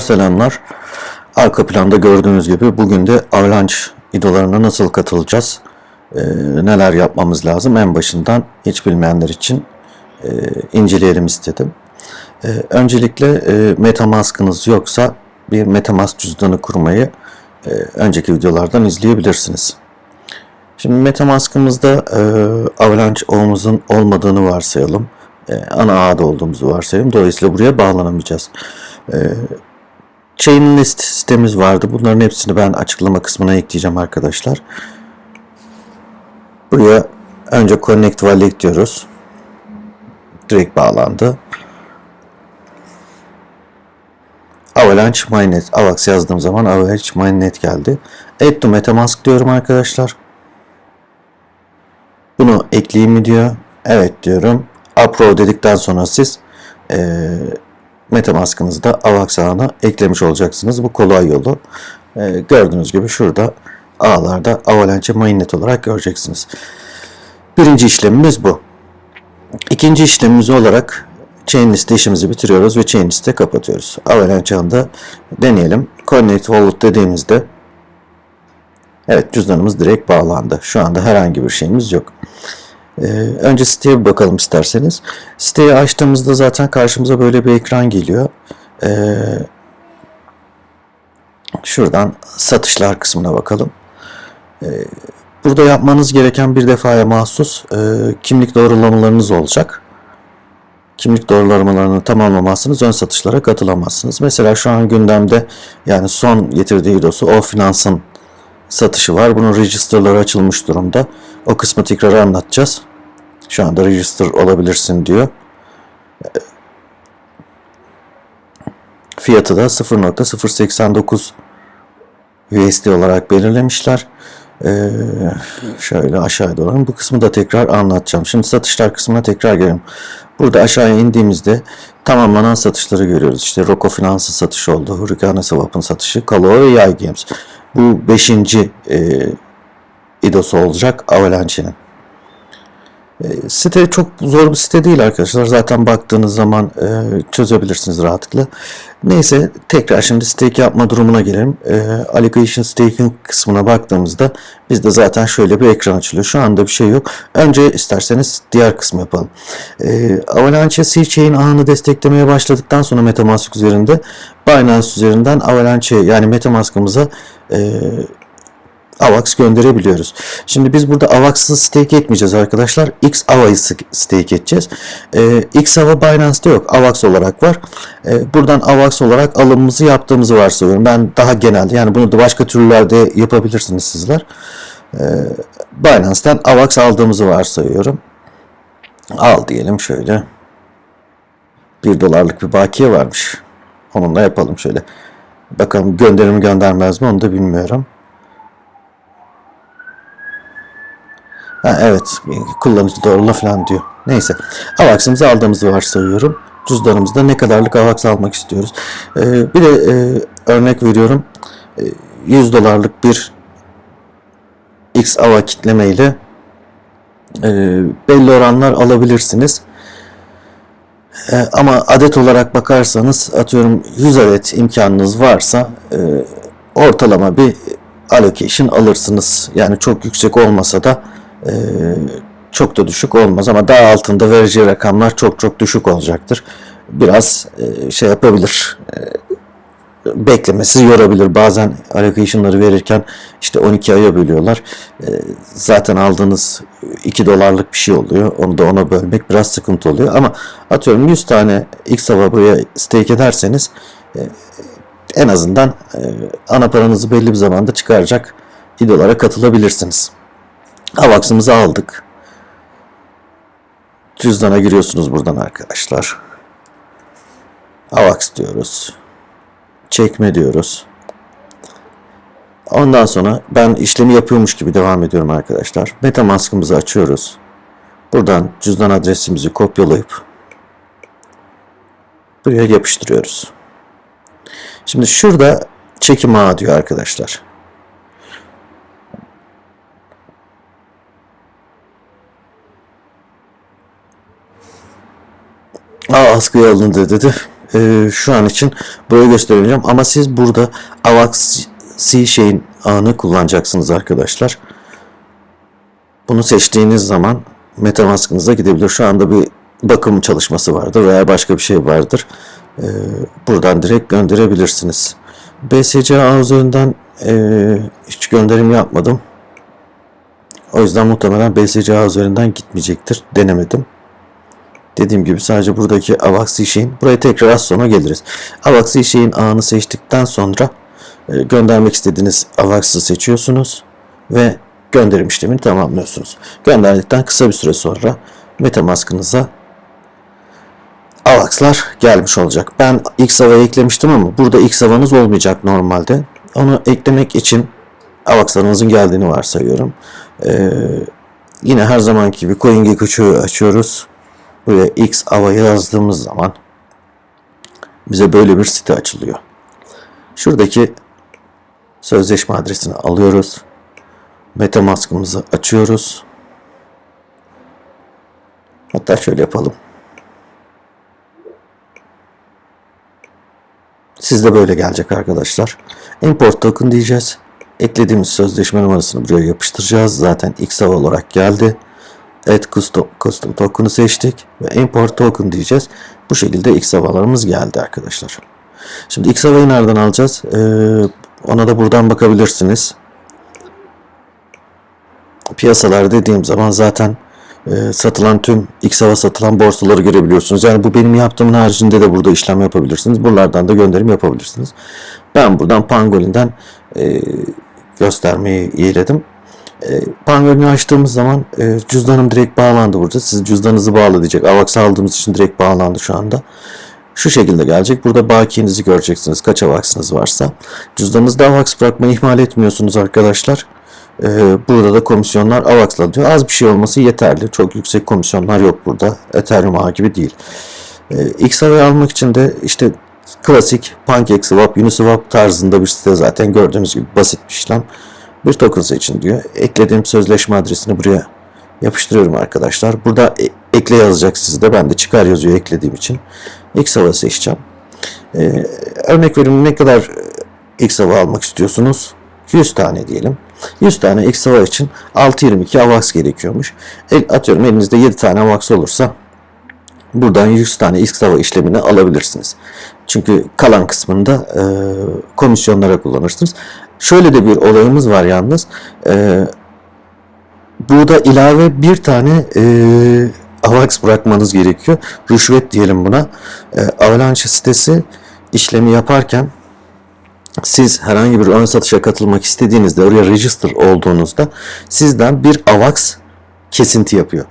Selamlar. Arka planda gördüğünüz gibi bugün de Avalanche idolarına nasıl katılacağız? Ee, neler yapmamız lazım? En başından hiç bilmeyenler için e, inceleyelim istedim. Ee, öncelikle e, Metamask'ınız yoksa bir Metamask cüzdanı kurmayı e, önceki videolardan izleyebilirsiniz. Şimdi Metamask'ımızda e, Avalanche ağımızın olmadığını varsayalım. E, ana ağda olduğumuzu varsayalım. Dolayısıyla buraya bağlanamayacağız. E, Chain list sitemiz vardı. Bunların hepsini ben açıklama kısmına ekleyeceğim arkadaşlar. Buraya önce Connect Wallet diyoruz. Direkt bağlandı. Avalanche Mainnet. Avax yazdığım zaman Avalanche Mainnet geldi. Add to Metamask diyorum arkadaşlar. Bunu ekleyeyim mi diyor. Evet diyorum. Upload dedikten sonra siz eee Metamask'ınızı da AVAX ağına eklemiş olacaksınız. Bu kolay yolu. Ee, gördüğünüz gibi şurada ağlarda Avalanche mainnet olarak göreceksiniz. Birinci işlemimiz bu. İkinci işlemimiz olarak chain liste işimizi bitiriyoruz ve chain liste kapatıyoruz. Avalanche ağında deneyelim. Connect Wallet dediğimizde evet cüzdanımız direkt bağlandı. Şu anda herhangi bir şeyimiz yok. Ee, önce siteye bakalım isterseniz. Siteyi açtığımızda zaten karşımıza böyle bir ekran geliyor. Ee, şuradan satışlar kısmına bakalım. Ee, burada yapmanız gereken bir defaya mahsus e, kimlik doğrulamalarınız olacak. Kimlik doğrulamalarını tamamlamazsınız ön satışlara katılamazsınız. Mesela şu an gündemde yani son getirdiği dosu o finansın satışı var. Bunun registerları açılmış durumda. O kısmı tekrar anlatacağız. Şu anda register olabilirsin diyor. Fiyatı da 0.089 USD olarak belirlemişler. Ee, şöyle aşağıya doğru. Bu kısmı da tekrar anlatacağım. Şimdi satışlar kısmına tekrar gelelim. Burada aşağıya indiğimizde tamamlanan satışları görüyoruz. İşte Rocco Finance'ın satışı oldu. Hurricane Swap'ın satışı. Kalo ve Yay Games. Bu beşinci e, idosu olacak Avalanche'nin. E, site çok zor bir site değil arkadaşlar. Zaten baktığınız zaman e, çözebilirsiniz rahatlıkla. Neyse tekrar şimdi stake yapma durumuna gelelim. E, allocation staking kısmına baktığımızda bizde zaten şöyle bir ekran açılıyor. Şu anda bir şey yok. Önce isterseniz diğer kısmı yapalım. E, Avalanche C-Chain ağını desteklemeye başladıktan sonra Metamask üzerinde Binance üzerinden Avalanche yani Metamask'ımıza e, AVAX gönderebiliyoruz. Şimdi biz burada AVAX'ı stake etmeyeceğiz arkadaşlar. XAVA'yı stake edeceğiz. Ee, XAVA Binance'da yok. AVAX olarak var. Ee, buradan AVAX olarak alımımızı yaptığımızı varsayıyorum. Ben daha genelde yani bunu da başka türlerde yapabilirsiniz sizler. Ee, Binance'den AVAX aldığımızı varsayıyorum. Al diyelim şöyle. 1 dolarlık bir bakiye varmış. Onunla yapalım şöyle. Bakalım gönderim göndermez mi onu da bilmiyorum. Ha, evet kullanıcı doğrula falan diyor. Neyse. AVAX'ımızı aldığımızı varsayıyorum. Cüzdanımızda ne kadarlık AVAX almak istiyoruz. Ee, bir de e, örnek veriyorum. E, 100 dolarlık bir X AVA kitleme ile e, belli oranlar alabilirsiniz. E, ama adet olarak bakarsanız atıyorum 100 adet imkanınız varsa e, ortalama bir allocation alırsınız. Yani çok yüksek olmasa da e, çok da düşük olmaz ama daha altında vereceği rakamlar çok çok düşük olacaktır. Biraz e, şey yapabilir. E, beklemesi yorabilir. Bazen allocation'ları verirken işte 12 aya bölüyorlar. E, zaten aldığınız 2 dolarlık bir şey oluyor. Onu da ona bölmek biraz sıkıntı oluyor. Ama atıyorum 100 tane X buraya stake ederseniz e, en azından ana paranızı belli bir zamanda çıkaracak idolara katılabilirsiniz. Avax'ımızı aldık. Cüzdana giriyorsunuz buradan arkadaşlar. Avax diyoruz. Çekme diyoruz. Ondan sonra ben işlemi yapıyormuş gibi devam ediyorum arkadaşlar. Metamask'ımızı açıyoruz. Buradan cüzdan adresimizi kopyalayıp buraya yapıştırıyoruz. Şimdi şurada çekim ağı diyor arkadaşlar. Aa askıya alındı dedi. e, şu an için burayı göstereceğim ama siz burada AVAX C şeyin ağını kullanacaksınız arkadaşlar. Bunu seçtiğiniz zaman Metamask'ınıza gidebilir. Şu anda bir bakım çalışması vardır veya başka bir şey vardır. Ee, buradan direkt gönderebilirsiniz. BSC ağ üzerinden e, hiç gönderim yapmadım. O yüzden muhtemelen BSC ağ üzerinden gitmeyecektir. Denemedim. Dediğim gibi sadece buradaki AVAX şeyin buraya tekrar az sonra geliriz. AVAX şeyin ağını seçtikten sonra e, göndermek istediğiniz AVAX'ı seçiyorsunuz ve gönderim işlemini tamamlıyorsunuz. Gönderdikten kısa bir süre sonra Metamask'ınıza AVAX'lar gelmiş olacak. Ben X havayı eklemiştim ama burada X havanız olmayacak normalde. Onu eklemek için AVAX'larınızın geldiğini varsayıyorum. Ee, yine her zamanki gibi CoinGecko'yu açıyoruz. Buraya X hava yazdığımız zaman bize böyle bir site açılıyor. Şuradaki sözleşme adresini alıyoruz. Metamask'ımızı açıyoruz. Hatta şöyle yapalım. Sizde böyle gelecek arkadaşlar. Import token diyeceğiz. Eklediğimiz sözleşme numarasını buraya yapıştıracağız. Zaten XAV olarak geldi. Add custom, custom token'ı seçtik ve import token diyeceğiz. Bu şekilde XAV'larımız geldi arkadaşlar. Şimdi XAV'yı nereden alacağız? Ee, ona da buradan bakabilirsiniz. Piyasalar dediğim zaman zaten e, satılan tüm XAV'a satılan borsaları görebiliyorsunuz. Yani bu benim yaptığımın haricinde de burada işlem yapabilirsiniz. Buralardan da gönderim yapabilirsiniz. Ben buradan Pangolin'den e, göstermeyi iyiledim. E, açtığımız zaman e, cüzdanım direkt bağlandı burada. Siz cüzdanınızı bağlı diyecek. AVAX aldığımız için direkt bağlandı şu anda. Şu şekilde gelecek. Burada bakiyenizi göreceksiniz. Kaç AVAX'ınız varsa. Cüzdanınızda AVAX bırakmayı ihmal etmiyorsunuz arkadaşlar. Ee, burada da komisyonlar AVAX'la diyor. Az bir şey olması yeterli. Çok yüksek komisyonlar yok burada. Ethereum ağı gibi değil. Ee, XAV'ı almak için de işte klasik PancakeSwap, Uniswap tarzında bir site zaten gördüğünüz gibi basit bir işlem. Bir token seçin diyor. Eklediğim sözleşme adresini buraya yapıştırıyorum arkadaşlar. Burada e- ekle yazacak sizde. Ben de çıkar yazıyor eklediğim için. XAV'ı seçeceğim. Ee, örnek verin ne kadar XAV almak istiyorsunuz? 100 tane diyelim. 100 tane XAV için 6.22 AVAX gerekiyormuş. El, atıyorum elinizde 7 tane AVAX olursa buradan 100 tane XAV işlemini alabilirsiniz. Çünkü kalan kısmında e, komisyonlara kullanırsınız. Şöyle de bir olayımız var yalnız. E, burada ilave bir tane e, AVAX bırakmanız gerekiyor. Rüşvet diyelim buna. E, Avalanche sitesi işlemi yaparken siz herhangi bir ön satışa katılmak istediğinizde oraya register olduğunuzda sizden bir AVAX kesinti yapıyor.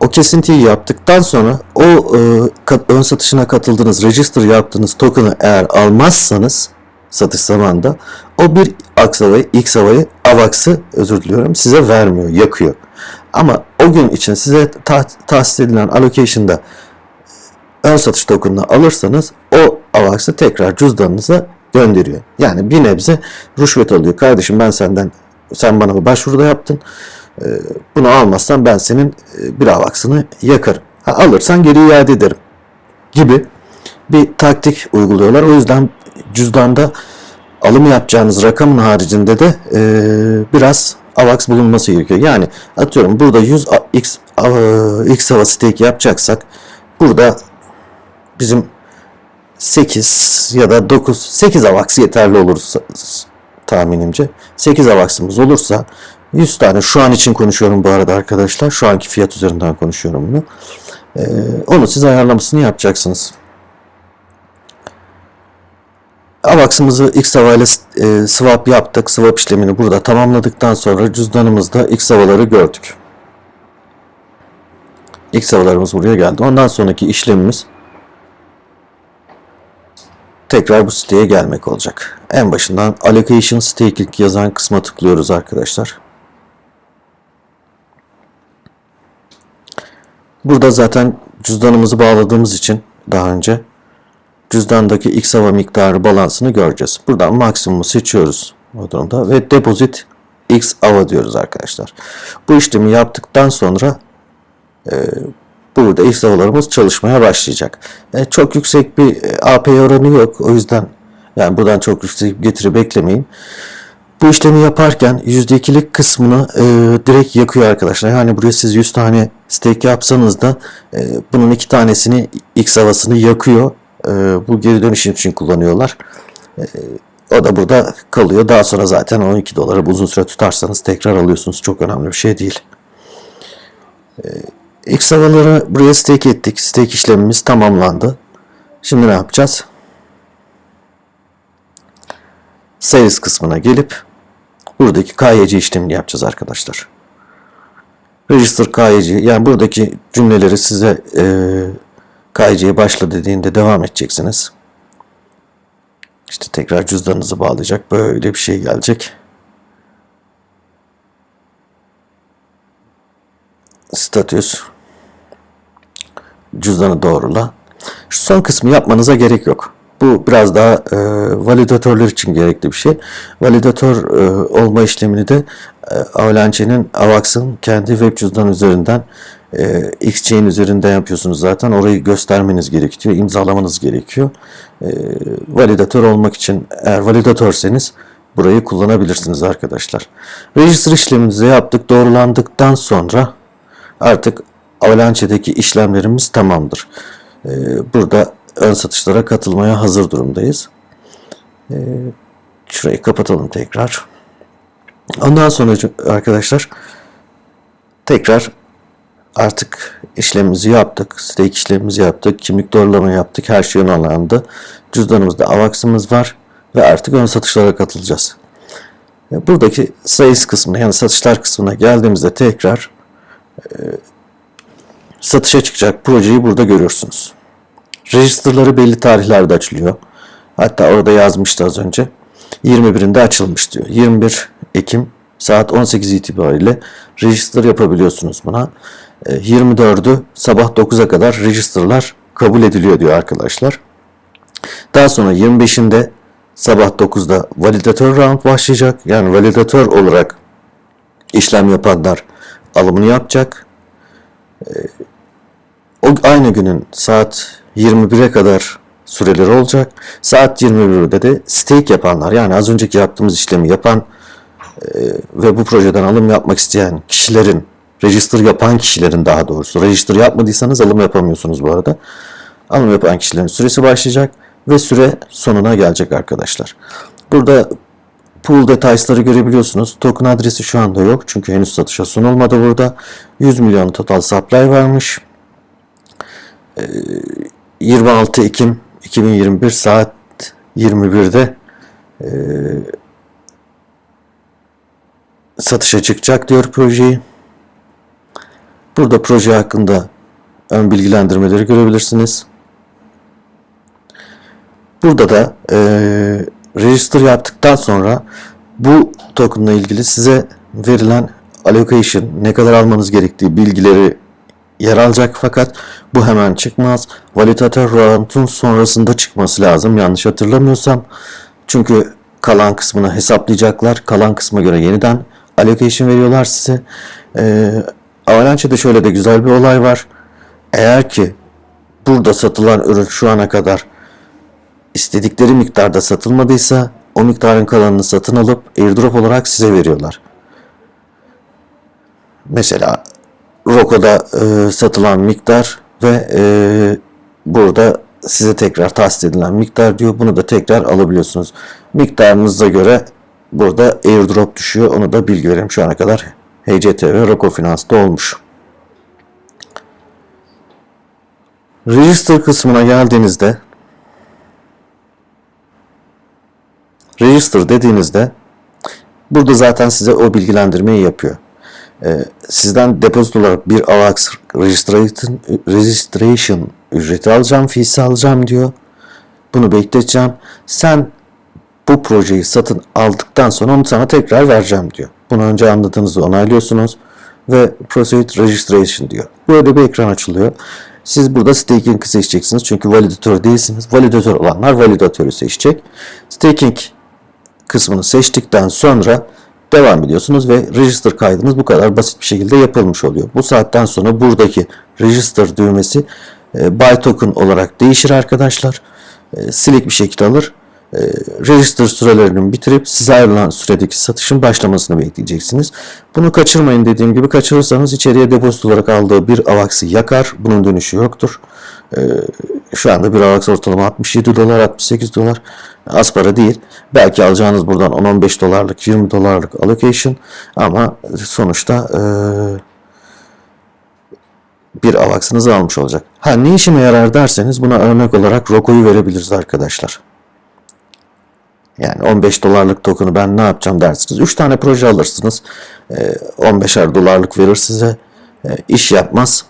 O kesintiyi yaptıktan sonra o e, ön satışına katıldığınız, register yaptığınız token'ı eğer almazsanız satış zamanında o bir X havayı, X havayı, AVAX'ı özür diliyorum size vermiyor, yakıyor. Ama o gün için size ta- tahsis edilen allocation'da ön satış token'ını alırsanız o AVAX'ı tekrar cüzdanınıza gönderiyor. Yani bir nebze rüşvet alıyor. Kardeşim ben senden sen bana bir başvuruda yaptın. Ee, bunu almazsan ben senin e, bir avaksını yakarım. Ha, alırsan geri iade ederim. Gibi bir taktik uyguluyorlar. O yüzden cüzdanda alım yapacağınız rakamın haricinde de e, biraz AVAX bulunması gerekiyor. Yani atıyorum burada 100 a- X, a- X hava stake yapacaksak burada bizim 8 ya da 9 8 AVAX yeterli olur tahminimce. 8 AVAX'ımız olursa 100 tane şu an için konuşuyorum bu arada arkadaşlar. Şu anki fiyat üzerinden konuşuyorum bunu. Ee, onu siz ayarlamasını yapacaksınız. AVAX'ımızı X ile swap yaptık. Swap işlemini burada tamamladıktan sonra cüzdanımızda X havaları gördük. X havalarımız buraya geldi. Ondan sonraki işlemimiz tekrar bu siteye gelmek olacak. En başından allocation staking yazan kısma tıklıyoruz arkadaşlar. Burada zaten cüzdanımızı bağladığımız için daha önce cüzdandaki X hava miktarı balansını göreceğiz. Buradan maksimumu seçiyoruz o durumda ve deposit X hava diyoruz arkadaşlar. Bu işlemi yaptıktan sonra e, burada ilk havalarımız çalışmaya başlayacak. E, çok yüksek bir e, AP oranı yok. O yüzden yani buradan çok yüksek getiri beklemeyin. Bu işlemi yaparken %2'lik kısmını e, direkt yakıyor arkadaşlar. Yani buraya siz 100 tane stake yapsanız da e, bunun iki tanesini X havasını yakıyor. E, bu geri dönüşüm için kullanıyorlar. E, o da burada kalıyor. Daha sonra zaten 12 dolara uzun süre tutarsanız tekrar alıyorsunuz. Çok önemli bir şey değil. E, X havaları buraya stake ettik. Stake işlemimiz tamamlandı. Şimdi ne yapacağız? Sales kısmına gelip buradaki KYC işlemini yapacağız arkadaşlar. Register KYC yani buradaki cümleleri size e, KYC'ye başla dediğinde devam edeceksiniz. İşte tekrar cüzdanınızı bağlayacak. Böyle bir şey gelecek. Statüs cüzdanı doğrula. Şu son kısmı yapmanıza gerek yok. Bu biraz daha e, validatörler için gerekli bir şey. Validatör e, olma işlemini de e, Avalanche'nin Avax'ın kendi web cüzdan üzerinden e, Xchain üzerinden yapıyorsunuz zaten. Orayı göstermeniz gerekiyor, imzalamanız gerekiyor. E, validatör olmak için eğer validatörseniz burayı kullanabilirsiniz arkadaşlar. Register işlemimizi yaptık, doğrulandıktan sonra artık Avalanche'deki işlemlerimiz tamamdır. E, burada ön satışlara katılmaya hazır durumdayız. Ee, şurayı kapatalım tekrar. Ondan sonra arkadaşlar tekrar artık işlemimizi yaptık. Stake işlemimizi yaptık. Kimlik doğrulama yaptık. Her şey onaylandı. Cüzdanımızda avaksımız var. Ve artık ön satışlara katılacağız. Buradaki sales kısmına yani satışlar kısmına geldiğimizde tekrar e, satışa çıkacak projeyi burada görüyorsunuz. Register'ları belli tarihlerde açılıyor. Hatta orada yazmıştı az önce. 21'inde açılmış diyor. 21 Ekim saat 18 itibariyle register yapabiliyorsunuz buna. 24'ü sabah 9'a kadar register'lar kabul ediliyor diyor arkadaşlar. Daha sonra 25'inde sabah 9'da validatör round başlayacak. Yani validatör olarak işlem yapanlar alımını yapacak. O aynı günün saat 21'e kadar süreleri olacak. Saat 21'de de stake yapanlar yani az önceki yaptığımız işlemi yapan e, ve bu projeden alım yapmak isteyen kişilerin register yapan kişilerin daha doğrusu register yapmadıysanız alım yapamıyorsunuz bu arada. Alım yapan kişilerin süresi başlayacak ve süre sonuna gelecek arkadaşlar. Burada pool detaysları görebiliyorsunuz. Token adresi şu anda yok çünkü henüz satışa sunulmadı burada. 100 milyon total supply varmış. 26 Ekim 2021 saat 21'de e, satışa çıkacak diyor projeyi. Burada proje hakkında ön bilgilendirmeleri görebilirsiniz. Burada da e, register yaptıktan sonra bu tokenla ilgili size verilen allocation ne kadar almanız gerektiği bilgileri yer alacak fakat bu hemen çıkmaz. Validator round'un sonrasında çıkması lazım yanlış hatırlamıyorsam. Çünkü kalan kısmını hesaplayacaklar. Kalan kısma göre yeniden allocation veriyorlar size. Ee, Avalanche'de şöyle de güzel bir olay var. Eğer ki burada satılan ürün şu ana kadar istedikleri miktarda satılmadıysa o miktarın kalanını satın alıp airdrop olarak size veriyorlar. Mesela Roko'da e, satılan miktar ve e, burada size tekrar tahsis edilen miktar diyor. Bunu da tekrar alabiliyorsunuz. Miktarınıza göre burada airdrop düşüyor. Onu da bilgi vereyim. Şu ana kadar HCT ve Roko Finans'ta olmuş. Register kısmına geldiğinizde Register dediğinizde burada zaten size o bilgilendirmeyi yapıyor e, sizden depozit olarak bir AVAX registration, registration ücreti alacağım, fees alacağım diyor. Bunu bekleteceğim. Sen bu projeyi satın aldıktan sonra onu sana tekrar vereceğim diyor. Bunu önce anladığınızı onaylıyorsunuz ve proceed registration diyor. Böyle bir ekran açılıyor. Siz burada staking seçeceksiniz çünkü validatör değilsiniz. Validatör olanlar validatörü seçecek. Staking kısmını seçtikten sonra devam ediyorsunuz ve register kaydınız bu kadar basit bir şekilde yapılmış oluyor. Bu saatten sonra buradaki register düğmesi e, buy token olarak değişir arkadaşlar. E, silik bir şekilde alır. E, register sürelerini bitirip size ayrılan süredeki satışın başlamasını bekleyeceksiniz. Bunu kaçırmayın dediğim gibi kaçırırsanız içeriye depozit olarak aldığı bir avax'ı yakar. Bunun dönüşü yoktur. E, şu anda bir avax ortalama 67 dolar 68 dolar az para değil. Belki alacağınız buradan 10-15 dolarlık 20 dolarlık allocation ama sonuçta e, bir avaksınızı almış olacak. Ha ne işime yarar derseniz buna örnek olarak Roko'yu verebiliriz arkadaşlar. Yani 15 dolarlık token'ı ben ne yapacağım dersiniz. 3 tane proje alırsınız. E, 15'er dolarlık verir size. E, iş yapmaz.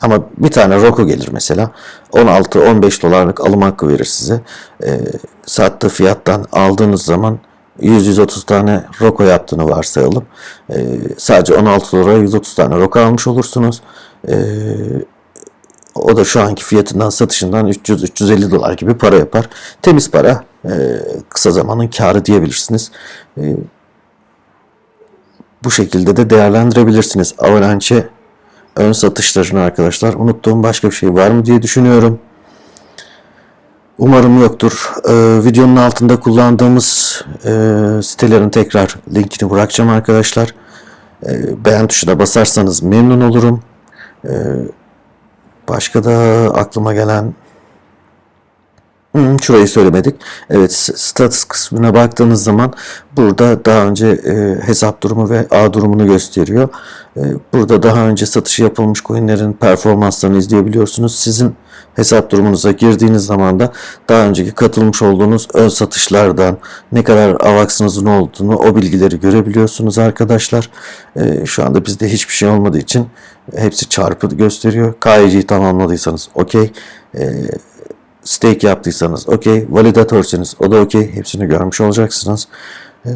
Ama bir tane Roku gelir mesela. 16-15 dolarlık alım hakkı verir size. E, sattığı fiyattan aldığınız zaman 100-130 tane Roku yaptığını varsayalım. Sadece 16 dolara 130 tane Roku almış olursunuz. E, o da şu anki fiyatından satışından 300-350 dolar gibi para yapar. Temiz para. e, kısa zamanın karı diyebilirsiniz. E, bu şekilde de değerlendirebilirsiniz. Avalanche ön satışlarını arkadaşlar. Unuttuğum başka bir şey var mı diye düşünüyorum. Umarım yoktur. Ee, videonun altında kullandığımız e, sitelerin tekrar linkini bırakacağım arkadaşlar. Ee, beğen tuşuna basarsanız memnun olurum. Ee, başka da aklıma gelen Hmm, şurayı söylemedik. Evet status kısmına baktığınız zaman burada daha önce e, hesap durumu ve ağ durumunu gösteriyor. E, burada daha önce satışı yapılmış coinlerin performanslarını izleyebiliyorsunuz. Sizin hesap durumunuza girdiğiniz zaman da daha önceki katılmış olduğunuz ön satışlardan ne kadar avaksınızın olduğunu o bilgileri görebiliyorsunuz arkadaşlar. E, şu anda bizde hiçbir şey olmadığı için hepsi çarpı gösteriyor. KYC'yi tamamladıysanız okey. E, stake yaptıysanız okey, validatörseniz o da okey. Hepsini görmüş olacaksınız. Ee,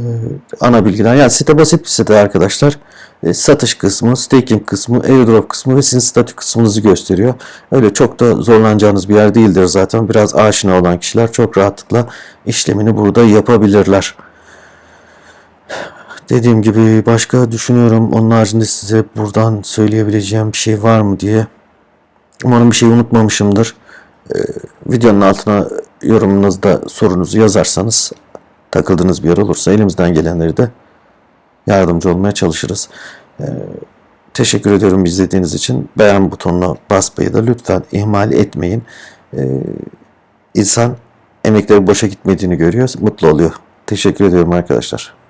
ana bilgiler. Yani site basit bir site arkadaşlar. Ee, satış kısmı, staking kısmı, airdrop kısmı ve sizin statü kısmınızı gösteriyor. Öyle çok da zorlanacağınız bir yer değildir zaten. Biraz aşina olan kişiler çok rahatlıkla işlemini burada yapabilirler. Dediğim gibi başka düşünüyorum. Onun haricinde size buradan söyleyebileceğim bir şey var mı diye. Umarım bir şey unutmamışımdır. Ee, videonun altına yorumunuzda sorunuzu yazarsanız takıldığınız bir yer olursa elimizden gelenleri de yardımcı olmaya çalışırız. Ee, teşekkür ediyorum izlediğiniz için. Beğen butonuna basmayı da lütfen ihmal etmeyin. Ee, insan emekleri boşa gitmediğini görüyor, mutlu oluyor. Teşekkür ediyorum arkadaşlar.